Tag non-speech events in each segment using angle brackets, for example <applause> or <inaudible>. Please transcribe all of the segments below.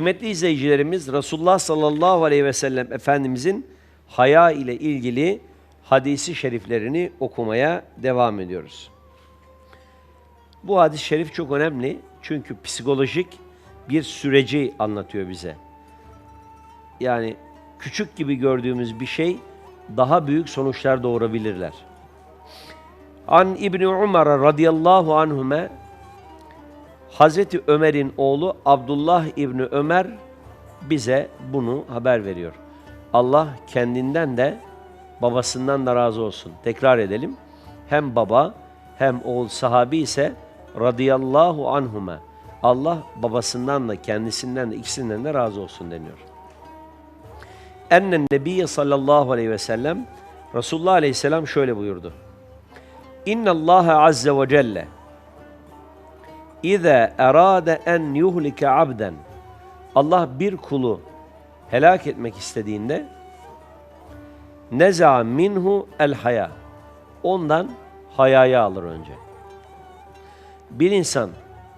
Kıymetli izleyicilerimiz Resulullah sallallahu aleyhi ve sellem Efendimizin haya ile ilgili hadisi şeriflerini okumaya devam ediyoruz. Bu hadis-i şerif çok önemli çünkü psikolojik bir süreci anlatıyor bize. Yani küçük gibi gördüğümüz bir şey daha büyük sonuçlar doğurabilirler. An İbni Umar radıyallahu anhume Hazreti Ömer'in oğlu Abdullah İbni Ömer bize bunu haber veriyor. Allah kendinden de babasından da razı olsun. Tekrar edelim. Hem baba hem oğul sahabi ise radıyallahu anhume. Allah babasından da kendisinden de ikisinden de razı olsun deniyor. Ennen Nebiye sallallahu aleyhi ve sellem Resulullah aleyhisselam şöyle buyurdu. İnna Allah azze ve celle İza erade en yuhlike abden Allah bir kulu helak etmek istediğinde neza minhu el haya ondan hayayı alır önce. Bir insan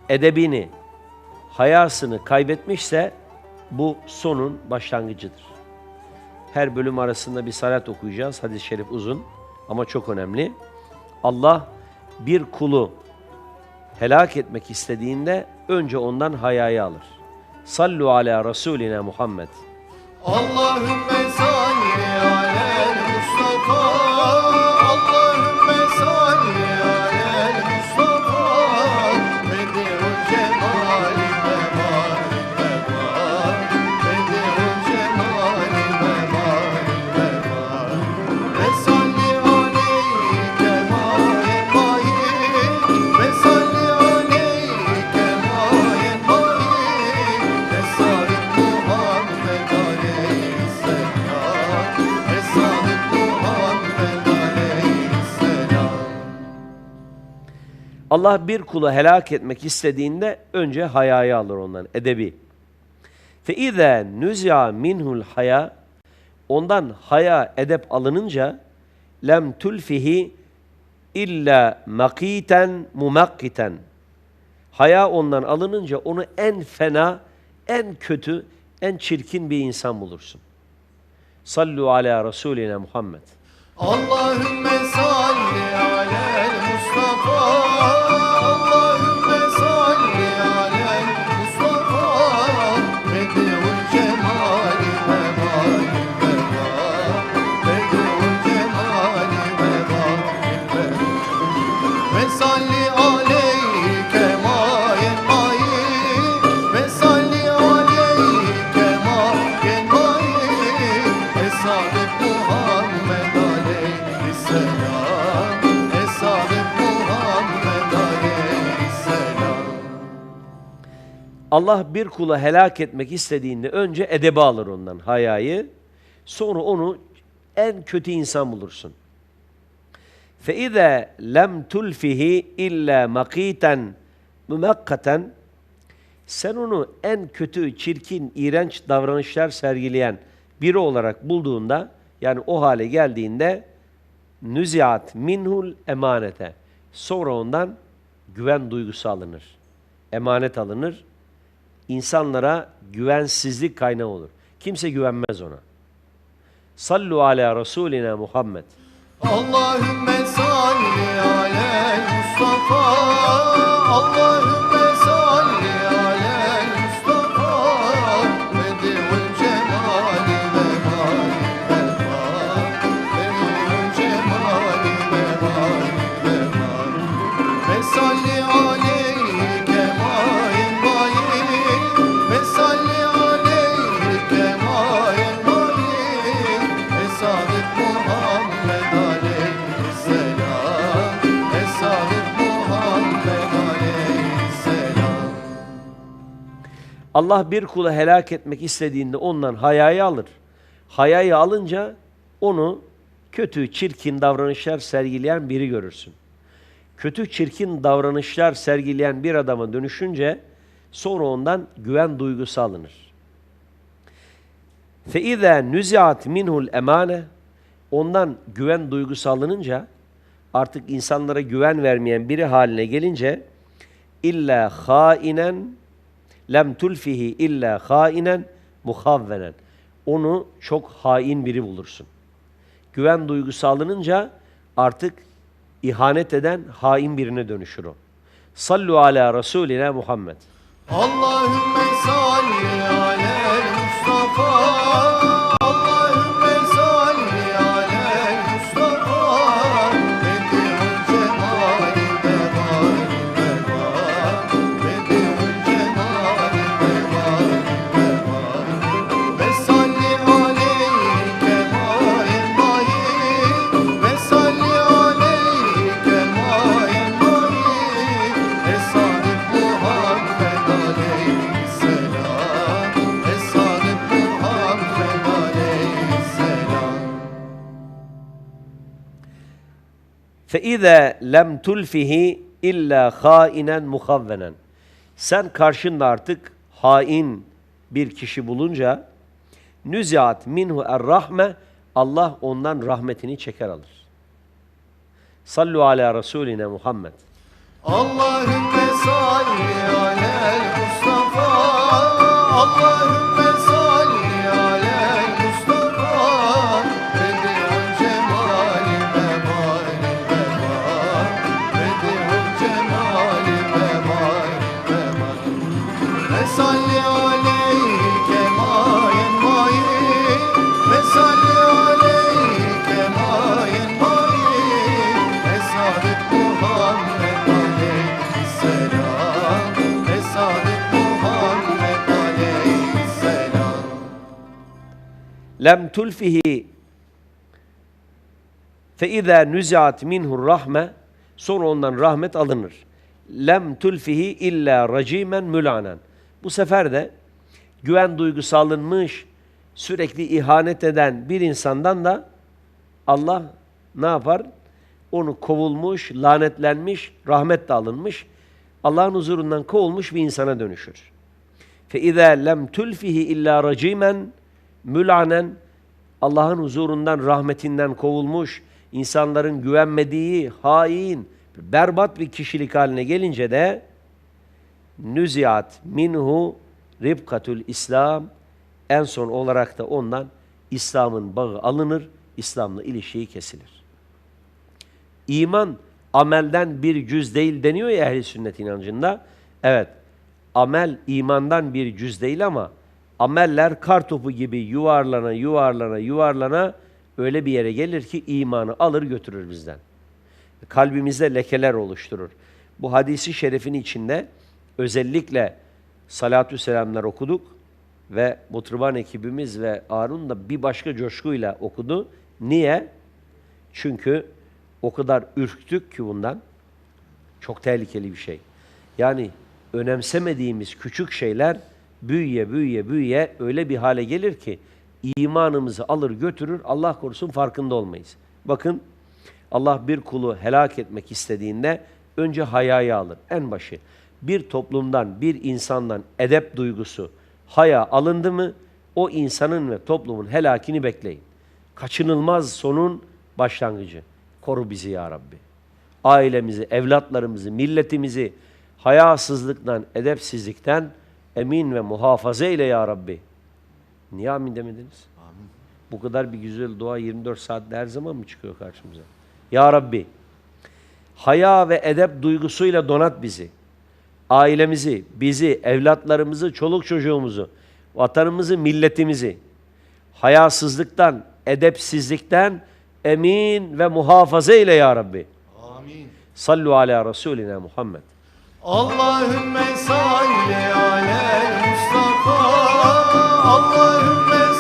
edebini, hayasını kaybetmişse bu sonun başlangıcıdır. Her bölüm arasında bir salat okuyacağız. Hadis-i şerif uzun ama çok önemli. Allah bir kulu helak etmek istediğinde önce ondan hayayı alır. Sallu ala Resulina Muhammed. Allahümme salli Allah bir kulu helak etmek istediğinde önce hayayı alır ondan, edebi. Fe nüzya minhul haya ondan haya edep alınınca lem tulfihi illa makiten mumakkiten. Haya ondan alınınca onu en fena, en kötü, en çirkin bir insan bulursun. Sallu ala Resulina Muhammed. Allahümme salli alel Allah bir kula helak etmek istediğinde önce edebi alır ondan hayayı. Sonra onu en kötü insan bulursun. فَاِذَا lem tulfihi illa makiten mümekkaten sen onu en kötü, çirkin, iğrenç davranışlar sergileyen biri olarak bulduğunda yani o hale geldiğinde nüziat minhul emanete sonra ondan güven duygusu alınır. Emanet alınır. İnsanlara güvensizlik kaynağı olur. Kimse güvenmez ona. Sallu ala Resulina Muhammed. Allahümme salli alel Mustafa Allahümme Allah bir kulu helak etmek istediğinde ondan hayayı alır. Hayayı alınca onu kötü, çirkin davranışlar sergileyen biri görürsün. Kötü, çirkin davranışlar sergileyen bir adama dönüşünce sonra ondan güven duygusu alınır. فَاِذَا نُزِعَتْ minhul emane Ondan güven duygusu alınınca artık insanlara güven vermeyen biri haline gelince illa hainen lem tulfihi illa hainen muhavvenen. Onu çok hain biri bulursun. Güven duygusu alınınca artık ihanet eden hain birine dönüşür o. Sallu ala Resulina Muhammed. Allahümme salli alel Mustafa فَاِذَا lem tulfihi illa hainen muhavvenen. Sen karşında artık hain bir kişi bulunca nüziat minhu er-rahme Allah ondan rahmetini çeker alır. Sallu ala Resulina Muhammed. Allahümme salli alel Mustafa Allahümme Lem tulfihi فَاِذَا نُزِعَتْ minhu rahme sonra ondan rahmet alınır. Lem tulfihi illa racimen mülanen. Bu sefer de güven duygusu alınmış, sürekli ihanet eden bir insandan da Allah ne yapar? Onu kovulmuş, lanetlenmiş, rahmet de alınmış, Allah'ın huzurundan kovulmuş bir insana dönüşür. فَاِذَا lem tulfihi illa racimen mülanen Allah'ın huzurundan, rahmetinden kovulmuş, insanların güvenmediği, hain, berbat bir kişilik haline gelince de nüziat minhu ribkatul İslam en son olarak da ondan İslam'ın bağı alınır, İslam'la ilişiği kesilir. İman amelden bir cüz değil deniyor ya ehli sünnet inancında. Evet, amel imandan bir cüz değil ama ameller kar topu gibi yuvarlana yuvarlana yuvarlana öyle bir yere gelir ki imanı alır götürür bizden. Kalbimizde lekeler oluşturur. Bu hadisi şerefin içinde özellikle salatü selamlar okuduk ve Mutriban ekibimiz ve Arun da bir başka coşkuyla okudu. Niye? Çünkü o kadar ürktük ki bundan. Çok tehlikeli bir şey. Yani önemsemediğimiz küçük şeyler büyüye büyüye büyüye öyle bir hale gelir ki imanımızı alır götürür Allah korusun farkında olmayız. Bakın Allah bir kulu helak etmek istediğinde önce hayayı alır en başı. Bir toplumdan, bir insandan edep duygusu, haya alındı mı o insanın ve toplumun helakini bekleyin. Kaçınılmaz sonun başlangıcı. Koru bizi ya Rabbi. Ailemizi, evlatlarımızı, milletimizi hayasızlıktan, edepsizlikten emin ve muhafaza eyle ya Rabbi. Niye amin demediniz? Bu kadar bir güzel dua 24 saatte her zaman mı çıkıyor karşımıza? Ya Rabbi, haya ve edep duygusuyla donat bizi. Ailemizi, bizi, evlatlarımızı, çoluk çocuğumuzu, vatanımızı, milletimizi hayasızlıktan, edepsizlikten emin ve muhafaza eyle ya Rabbi. Amin Sallu ala Resulina Muhammed. Allahümme salli alel Mustafa. Allahümme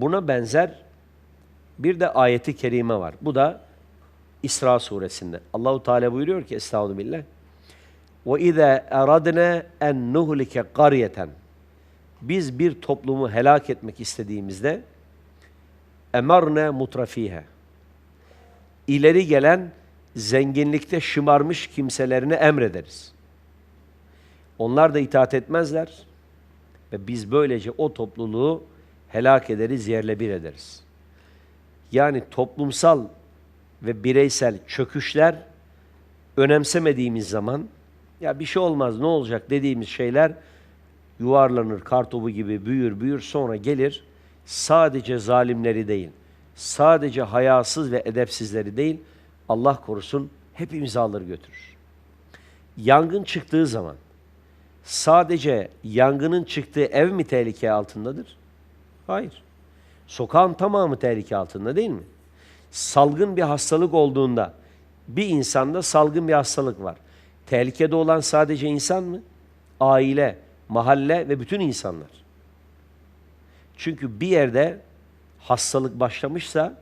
Buna benzer bir de ayeti kerime var. Bu da İsra suresinde. Allahu Teala buyuruyor ki Estağfirullah. Ve izâ eradne en nuhlike qaryeten. Biz bir toplumu helak etmek istediğimizde emarne mutrafihe. İleri gelen zenginlikte şımarmış kimselerine emrederiz. Onlar da itaat etmezler ve biz böylece o topluluğu helak ederiz, yerle bir ederiz. Yani toplumsal ve bireysel çöküşler önemsemediğimiz zaman ya bir şey olmaz ne olacak dediğimiz şeyler yuvarlanır kartopu gibi büyür büyür sonra gelir sadece zalimleri değil sadece hayasız ve edepsizleri değil Allah korusun hepimizi alır götürür. Yangın çıktığı zaman sadece yangının çıktığı ev mi tehlike altındadır? Hayır. Sokağın tamamı tehlike altında değil mi? Salgın bir hastalık olduğunda bir insanda salgın bir hastalık var. Tehlikede olan sadece insan mı? Aile, mahalle ve bütün insanlar. Çünkü bir yerde hastalık başlamışsa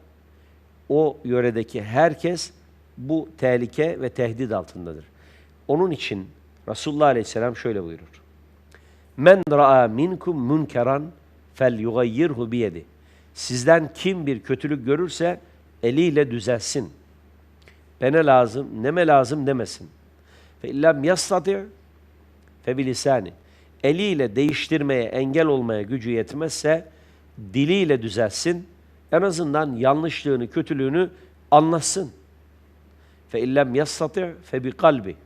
o yöredeki herkes bu tehlike ve tehdit altındadır. Onun için Resulullah Aleyhisselam şöyle buyurur. Men ra'a minkum munkeran fel yugayyirhu biyedi. Sizden kim bir kötülük görürse eliyle düzelsin. Bana lazım, neme lazım demesin. Fe illem yastati fe bilisani. Eliyle değiştirmeye, engel olmaya gücü yetmezse diliyle düzelsin. En azından yanlışlığını, kötülüğünü anlasın. Fe illem yastati fe bi kalbi.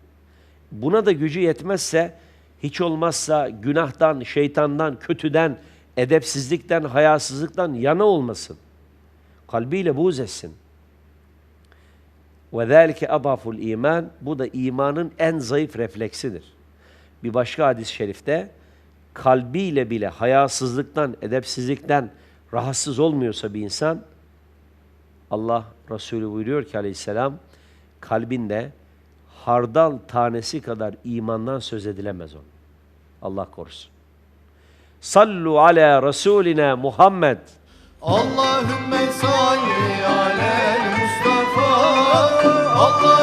Buna da gücü yetmezse hiç olmazsa günahtan, şeytandan, kötüden, edepsizlikten, hayasızlıktan yana olmasın. Kalbiyle buğz etsin. Zâlike adaful iman. Bu da imanın en zayıf refleksidir. Bir başka hadis-i şerifte kalbiyle bile hayasızlıktan, edepsizlikten rahatsız olmuyorsa bir insan Allah Resulü buyuruyor ki aleyhisselam kalbinde hardal tanesi kadar imandan söz edilemez onun. Allah korusun. Sallu ala Resulina Muhammed. Allahümme salli alel Mustafa Allahümme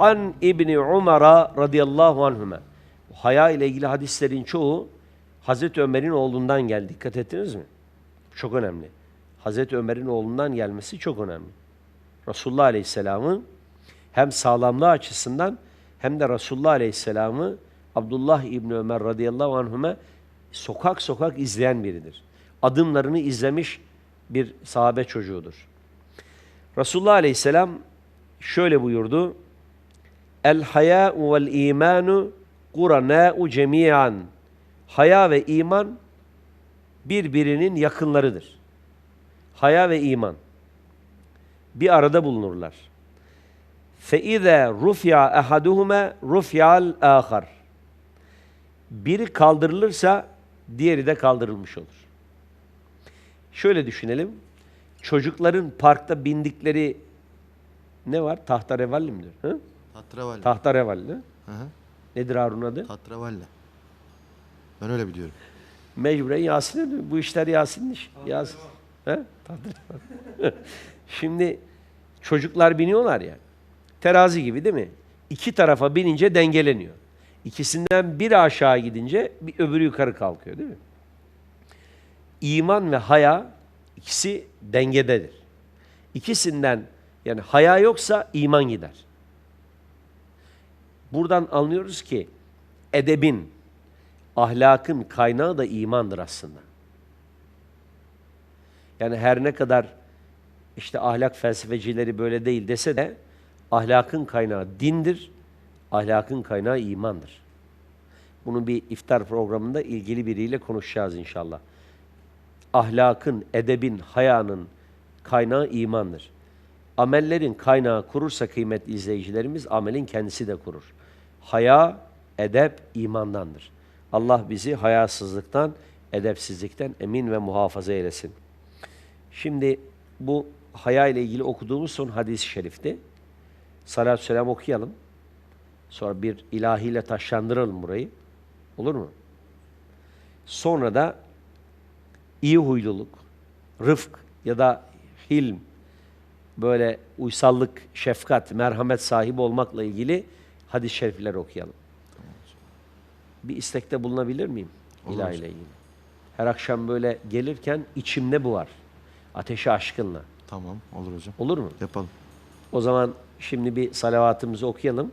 An İbni Umar'a radıyallahu anhüme. Haya ile ilgili hadislerin çoğu Hazreti Ömer'in oğlundan geldi. Dikkat ettiniz mi? Çok önemli. Hazreti Ömer'in oğlundan gelmesi çok önemli. Resulullah Aleyhisselam'ın hem sağlamlığı açısından hem de Resulullah Aleyhisselam'ı Abdullah İbni Ömer radıyallahu anhüme sokak sokak izleyen biridir. Adımlarını izlemiş bir sahabe çocuğudur. Resulullah Aleyhisselam şöyle buyurdu. El hayâ'u vel îmânu kuranâ'u cemî'an. Haya ve iman birbirinin yakınlarıdır. Haya ve iman bir arada bulunurlar. Feize rufya ahaduhuma rufyal ahar. Biri kaldırılırsa diğeri de kaldırılmış olur. Şöyle düşünelim. Çocukların parkta bindikleri ne var? Tahtarevalli midir? Hı? Tatravalli Tahterevalli. Hı hı. Nedir Harun adı? Tatravalli Ben öyle biliyorum Mecburen Yasin diyor. Bu işler Yasin'in işi. Yasin. He? Tahterevalli. <laughs> Şimdi çocuklar biniyorlar ya. Terazi gibi değil mi? İki tarafa binince dengeleniyor. İkisinden biri aşağı gidince bir öbürü yukarı kalkıyor değil mi? İman ve haya ikisi dengededir. İkisinden yani haya yoksa iman gider. Buradan anlıyoruz ki edebin, ahlakın kaynağı da imandır aslında. Yani her ne kadar işte ahlak felsefecileri böyle değil dese de ahlakın kaynağı dindir, ahlakın kaynağı imandır. Bunu bir iftar programında ilgili biriyle konuşacağız inşallah. Ahlakın, edebin, hayanın kaynağı imandır. Amellerin kaynağı kurursa kıymetli izleyicilerimiz amelin kendisi de kurur. Haya, edep imandandır. Allah bizi hayasızlıktan, edepsizlikten emin ve muhafaza eylesin. Şimdi bu haya ile ilgili okuduğumuz son hadis-i şerifti. Salatü selam okuyalım. Sonra bir ilahiyle taşlandıralım burayı. Olur mu? Sonra da iyi huyluluk, rıfk ya da hilm, böyle uysallık, şefkat, merhamet sahibi olmakla ilgili hadis-i şerifler okuyalım. Bir istekte bulunabilir miyim? Olur İlahi hocam. ile ilgili. Her akşam böyle gelirken içimde bu var. Ateşi aşkınla. Tamam olur hocam. Olur mu? Yapalım. O zaman şimdi bir salavatımızı okuyalım.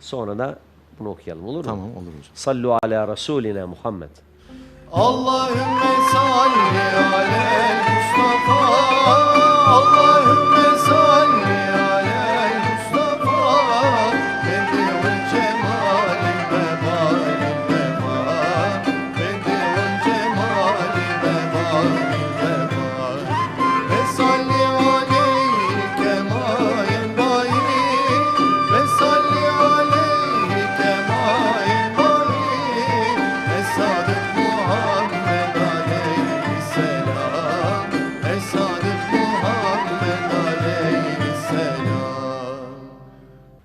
Sonra da bunu okuyalım. Olur mu? Tamam olur hocam. Sallu ala Resulina Muhammed. Allahümme salli alel Mustafa Allahümme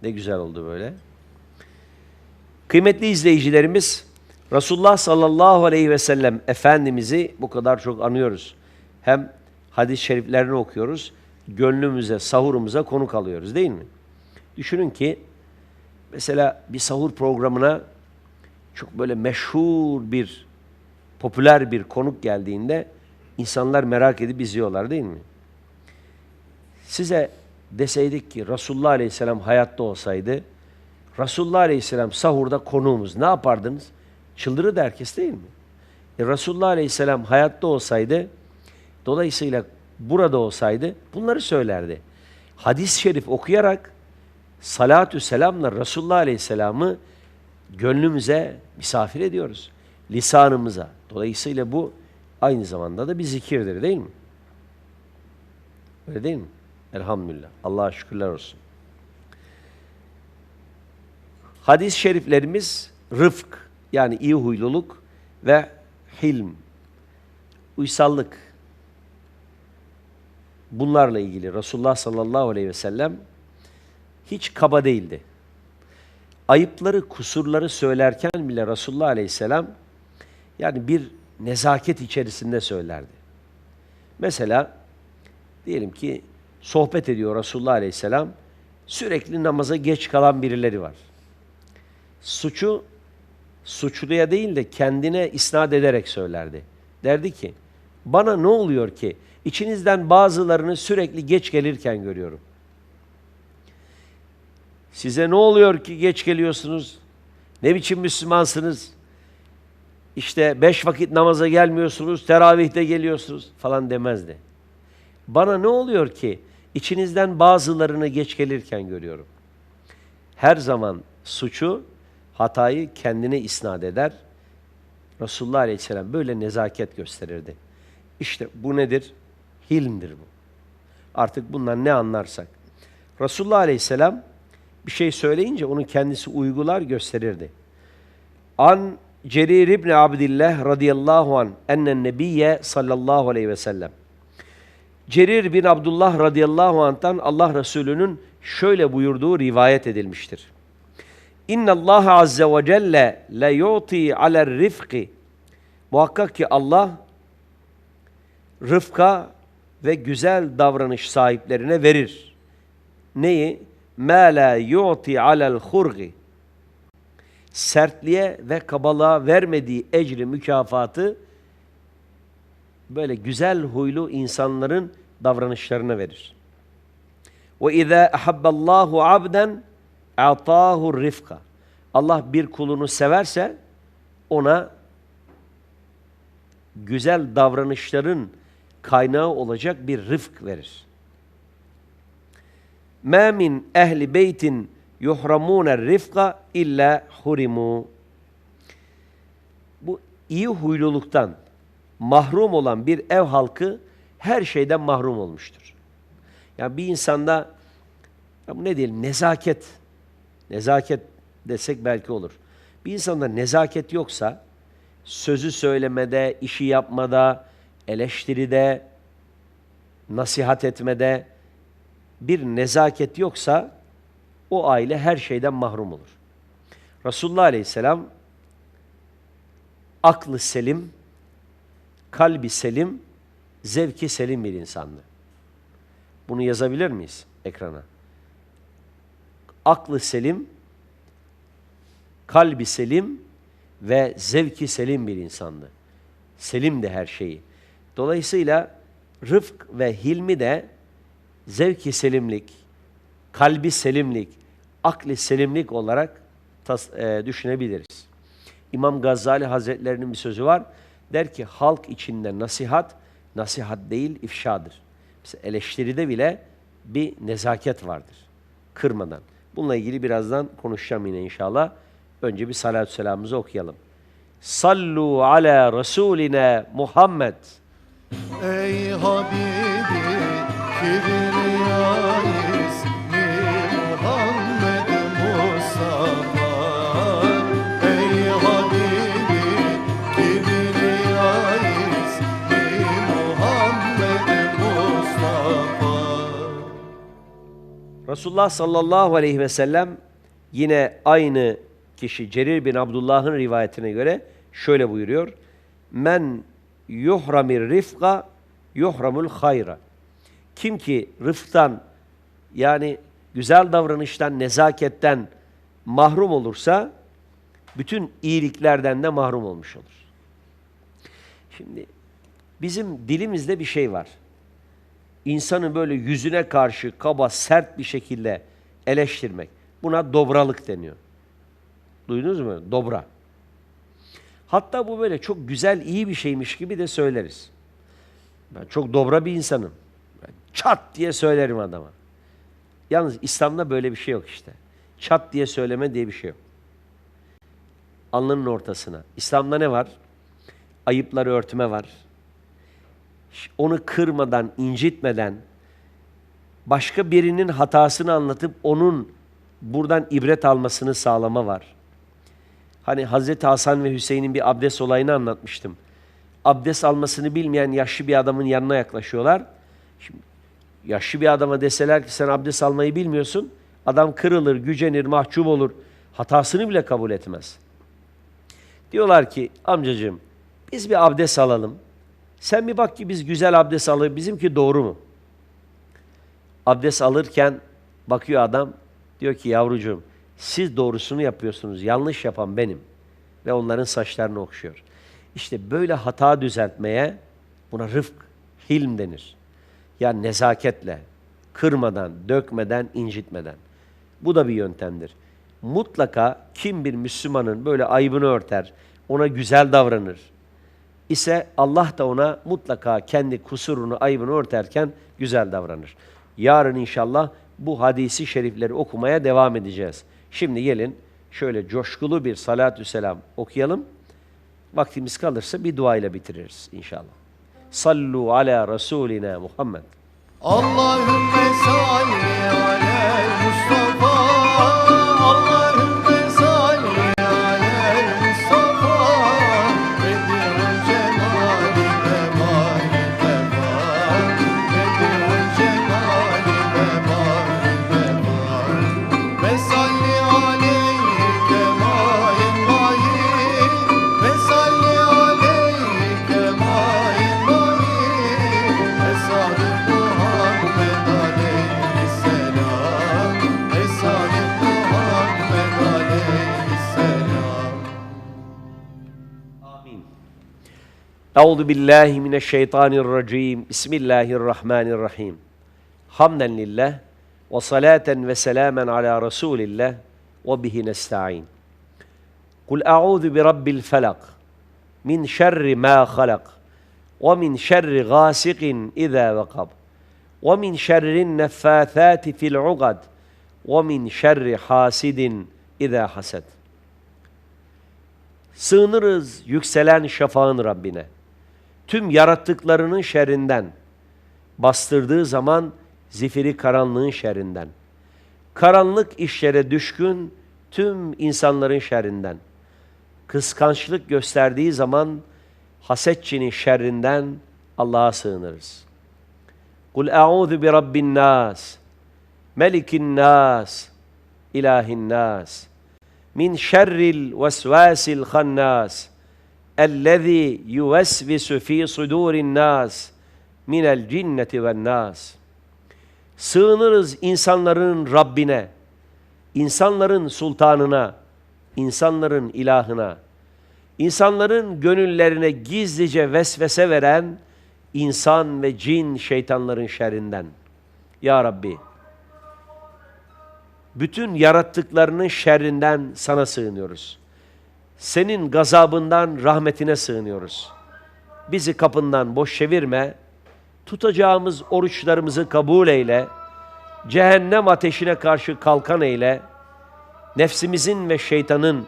Ne güzel oldu böyle. Kıymetli izleyicilerimiz, Resulullah sallallahu aleyhi ve sellem Efendimiz'i bu kadar çok anıyoruz. Hem hadis-i şeriflerini okuyoruz, gönlümüze, sahurumuza konuk alıyoruz değil mi? Düşünün ki, mesela bir sahur programına çok böyle meşhur bir, popüler bir konuk geldiğinde insanlar merak edip izliyorlar değil mi? Size deseydik ki Resulullah Aleyhisselam hayatta olsaydı, Resulullah Aleyhisselam sahurda konuğumuz ne yapardınız? Çıldırırdı herkes değil mi? E, Resulullah Aleyhisselam hayatta olsaydı, dolayısıyla burada olsaydı bunları söylerdi. Hadis-i şerif okuyarak salatü selamla Resulullah Aleyhisselam'ı gönlümüze misafir ediyoruz. Lisanımıza. Dolayısıyla bu aynı zamanda da bir zikirdir değil mi? Öyle değil mi? Elhamdülillah. Allah'a şükürler olsun. Hadis-i şeriflerimiz rıfk yani iyi huyluluk ve hilm, uysallık. Bunlarla ilgili Resulullah sallallahu aleyhi ve sellem hiç kaba değildi. Ayıpları, kusurları söylerken bile Resulullah aleyhisselam yani bir nezaket içerisinde söylerdi. Mesela diyelim ki sohbet ediyor Resulullah Aleyhisselam. Sürekli namaza geç kalan birileri var. Suçu suçluya değil de kendine isnat ederek söylerdi. Derdi ki, bana ne oluyor ki içinizden bazılarını sürekli geç gelirken görüyorum. Size ne oluyor ki geç geliyorsunuz? Ne biçim Müslümansınız? İşte beş vakit namaza gelmiyorsunuz, teravihte geliyorsunuz falan demezdi. Bana ne oluyor ki içinizden bazılarını geç gelirken görüyorum. Her zaman suçu, hatayı kendine isnat eder. Resulullah Aleyhisselam böyle nezaket gösterirdi. İşte bu nedir? Hilmdir bu. Artık bundan ne anlarsak. Resulullah Aleyhisselam bir şey söyleyince onu kendisi uygular gösterirdi. An Cerir İbn Abdillah radıyallahu an ennen nebiyye sallallahu aleyhi ve sellem. Cerir bin Abdullah radıyallahu anh'tan Allah Resulü'nün şöyle buyurduğu rivayet edilmiştir. İnna Allah azze ve celle la yuti rifki. Muhakkak ki Allah rıfka ve güzel davranış sahiplerine verir. Neyi? Ma la yuti alel hurgi. Sertliğe ve kabalığa vermediği ecri mükafatı böyle güzel huylu insanların davranışlarına verir. Ve izâ ahabballahu abden atâhu rifka. Allah bir kulunu severse ona güzel davranışların kaynağı olacak bir rıfk verir. مَا مِنْ ehli beytin yuhramûne rifka illa hurimu. Bu iyi huyluluktan mahrum olan bir ev halkı her şeyden mahrum olmuştur. Yani bir insanda ya bu ne diyelim nezaket, nezaket desek belki olur. Bir insanda nezaket yoksa sözü söylemede, işi yapmada, eleştiride, nasihat etmede bir nezaket yoksa o aile her şeyden mahrum olur. Resulullah Aleyhisselam aklı selim, kalbi selim, zevki selim bir insandı. Bunu yazabilir miyiz ekrana? Aklı selim, kalbi selim ve zevki selim bir insandı. Selim de her şeyi. Dolayısıyla rıfk ve hilmi de zevki selimlik, kalbi selimlik, akli selimlik olarak tas- e, düşünebiliriz. İmam Gazali Hazretlerinin bir sözü var. Der ki halk içinde nasihat, nasihat değil ifşadır. Mesela eleştiride bile bir nezaket vardır. Kırmadan. Bununla ilgili birazdan konuşacağım yine inşallah. Önce bir salatü selamımızı okuyalım. Sallu ala Resulina Muhammed. Ey Habibi Kibriya Resulullah sallallahu aleyhi ve sellem yine aynı kişi Cerir bin Abdullah'ın rivayetine göre şöyle buyuruyor. Men yuhramir rifqa yuhramul hayra. Kim ki rıftan yani güzel davranıştan, nezaketten mahrum olursa bütün iyiliklerden de mahrum olmuş olur. Şimdi bizim dilimizde bir şey var insanı böyle yüzüne karşı kaba, sert bir şekilde eleştirmek. Buna dobralık deniyor. Duydunuz mu? Dobra. Hatta bu böyle çok güzel, iyi bir şeymiş gibi de söyleriz. Ben çok dobra bir insanım. Ben çat diye söylerim adama. Yalnız İslam'da böyle bir şey yok işte. Çat diye söyleme diye bir şey yok. Alnının ortasına. İslam'da ne var? Ayıpları örtme var onu kırmadan, incitmeden, başka birinin hatasını anlatıp onun buradan ibret almasını sağlama var. Hani Hazreti Hasan ve Hüseyin'in bir abdest olayını anlatmıştım. Abdest almasını bilmeyen yaşlı bir adamın yanına yaklaşıyorlar. Şimdi yaşlı bir adama deseler ki sen abdest almayı bilmiyorsun, adam kırılır, gücenir, mahcup olur. Hatasını bile kabul etmez. Diyorlar ki amcacığım biz bir abdest alalım. Sen bir bak ki biz güzel abdest alır, bizimki doğru mu? Abdest alırken bakıyor adam, diyor ki yavrucuğum siz doğrusunu yapıyorsunuz, yanlış yapan benim. Ve onların saçlarını okşuyor. İşte böyle hata düzeltmeye buna rıfk, hilm denir. Yani nezaketle, kırmadan, dökmeden, incitmeden. Bu da bir yöntemdir. Mutlaka kim bir Müslümanın böyle ayıbını örter, ona güzel davranır, ise Allah da ona mutlaka kendi kusurunu, ayıbını örterken güzel davranır. Yarın inşallah bu hadisi şerifleri okumaya devam edeceğiz. Şimdi gelin şöyle coşkulu bir salatü selam okuyalım. Vaktimiz kalırsa bir dua ile bitiririz inşallah. Sallu ala Resulina Muhammed. Allahümme salli Euzu billahi mineşşeytanirracim. Bismillahirrahmanirrahim. Hamden lillah ve salaten ve selamen ala Resulillah ve bihi nesta'in. Kul a'udhu bi rabbil felak min şerri ma halak ve min şerri gasikin iza vakab ve min şerrin neffathati fil ugad ve min şerri hasidin iza hased. Sığınırız yükselen şafağın Rabbine. Tüm yarattıklarının şerrinden. Bastırdığı zaman zifiri karanlığın şerrinden, karanlık işlere düşkün tüm insanların şerrinden, kıskançlık gösterdiği zaman hasetçinin şerrinden Allah'a sığınırız. Kul a'udhu bi rabbin nas, melikin nas, ilahin nas, min şerril vesvasil hannas, yuvesvisu fî sudûrin nas, minel cinneti ven nas. Sığınırız insanların Rabbine, insanların sultanına, insanların ilahına, insanların gönüllerine gizlice vesvese veren insan ve cin şeytanların şerrinden. Ya Rabbi, bütün yarattıklarının şerrinden sana sığınıyoruz. Senin gazabından rahmetine sığınıyoruz. Bizi kapından boş çevirme, tutacağımız oruçlarımızı kabul eyle, cehennem ateşine karşı kalkan eyle, nefsimizin ve şeytanın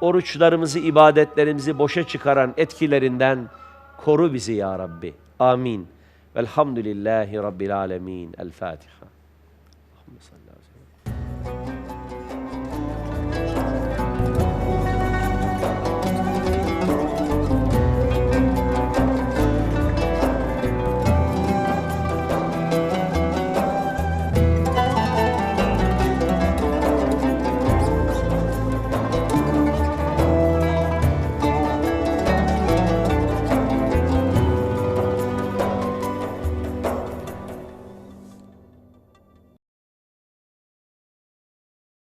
oruçlarımızı, ibadetlerimizi boşa çıkaran etkilerinden koru bizi ya Rabbi. Amin. Velhamdülillahi Rabbil alemin. El Fatiha.